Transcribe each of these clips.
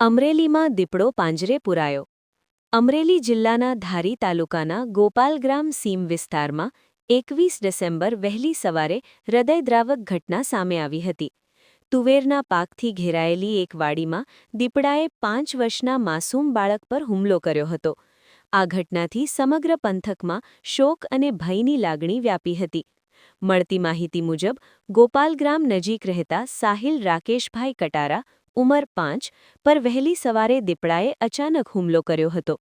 અમરેલીમાં દીપડો પાંજરે પુરાયો. અમરેલી જિલ્લાના ધારી તાલુકાના ગોપાલગ્રામ સીમ વિસ્તારમાં એકવીસ ડિસેમ્બર વહેલી સવારે હૃદયદ્રાવક ઘટના સામે આવી હતી. તુવેરના પાકથી ઘેરાયેલી એક વાડીમાં દીપડાએ પાંચ વર્ષના માસૂમ બાળક પર હુમલો કર્યો હતો. આ ઘટનાથી સમગ્ર પંથકમાં શોક અને ભયની લાગણી વ્યાપી હતી. મળતી માહિતી મુજબ ગોપાલગ્રામ નજીક રહેતા સાહિલ રાકેશભાઈ કટારા ઉંમર પાંચ, પર વહેલી સવારે દીપડાએ અચાનક હુમલો કર્યો હતો.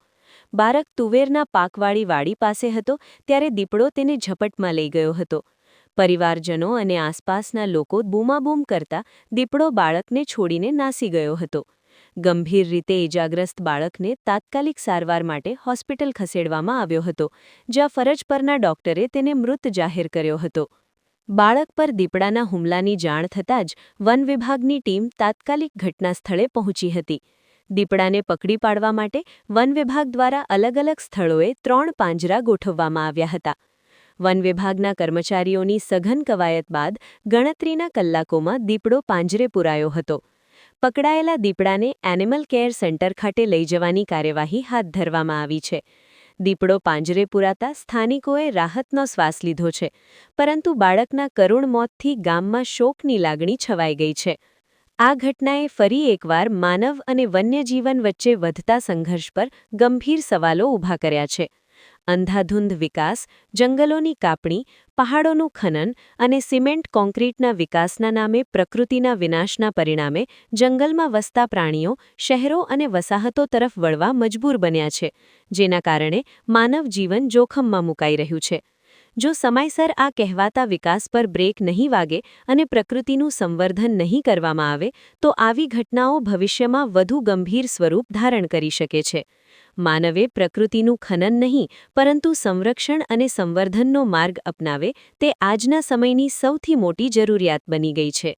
બાળક તુવેરના પાકવાળી વાડી પાસે હતો, ત્યારે દીપડો તેને ઝપટમાં લઈ ગયો હતો. પરિવારજનો અને આસપાસના લોકો બૂમાબૂમ કરતા દીપડો બાળકને છોડીને નાસી ગયો હતો. ગંભીર રીતે ઇજાગ્રસ્ત બાળકને તાત્કાલિક સારવાર માટે હોસ્પિટલ ખસેડવામાં આવ્યો હતો, જ્યાં ફરજ પરના ડોક્ટરે તેને મૃત જાહેર કર્યો હતો. બાળક પર દીપડાના હુમલાની જાણ થતાં જ વન વિભાગની ટીમ તાત્કાલિક ઘટનાસ્થળે પહોંચી હતી. દીપડાને પકડી પાડવા માટે વન વિભાગ દ્વારા અલગ અલગ સ્થળોએ ત્રણ પાંજરા ગોઠવવામાં આવ્યા હતા. વન વિભાગના કર્મચારીઓની સઘન કવાયત બાદ ગણતરીના કલાકોમાં દીપડો પાંજરે પુરાયો હતો. પકડાયેલા દીપડાને એનિમલ કેર સેન્ટર ખાતે લઈ જવાની કાર્યવાહી હાથ ધરવામાં આવી છે. દીપડો પાંજરે પુરાતા સ્થાનિકોએ રાહતનો શ્વાસ લીધો છે, પરંતુ બાળકના કરુણ મોતથી ગામમાં શોકની લાગણી છવાઈ ગઈ છે. આ ઘટનાએ ફરી એકવાર માનવ અને વન્યજીવન વચ્ચે વધતા સંઘર્ષ પર ગંભીર સવાલો ઊભા કર્યા છે. અંધાધૂંધ વિકાસ, જંગલોની કાપણી, પહાડોનું ખનન અને સિમેન્ટ કોન્ક્રીટના વિકાસના નામે પ્રકૃતિના વિનાશના પરિણામે જંગલમાં વસતા પ્રાણીઓ શહેરો અને વસાહતો તરફ વળવા મજબૂર બન્યા છે, જેના કારણે માનવ જીવન જોખમમાં મુકાઈ રહ્યું છે. જો સમયસર આ કહેવાતા વિકાસ પર બ્રેક નહીં વાગે અને પ્રકૃતિનું સંવર્ધન નહીં કરવામાં આવે, તો આવી ઘટનાઓ ભવિષ્યમાં વધુ ગંભીર સ્વરૂપ ધારણ કરી શકે છે. માનવે પ્રકૃતિનું ખનન નહીં, પરંતુ સંરક્ષણ અને સંવર્ધનનો માર્ગ અપનાવે તે આજના સમયની સૌથી મોટી જરૂરિયાત બની ગઈ છે.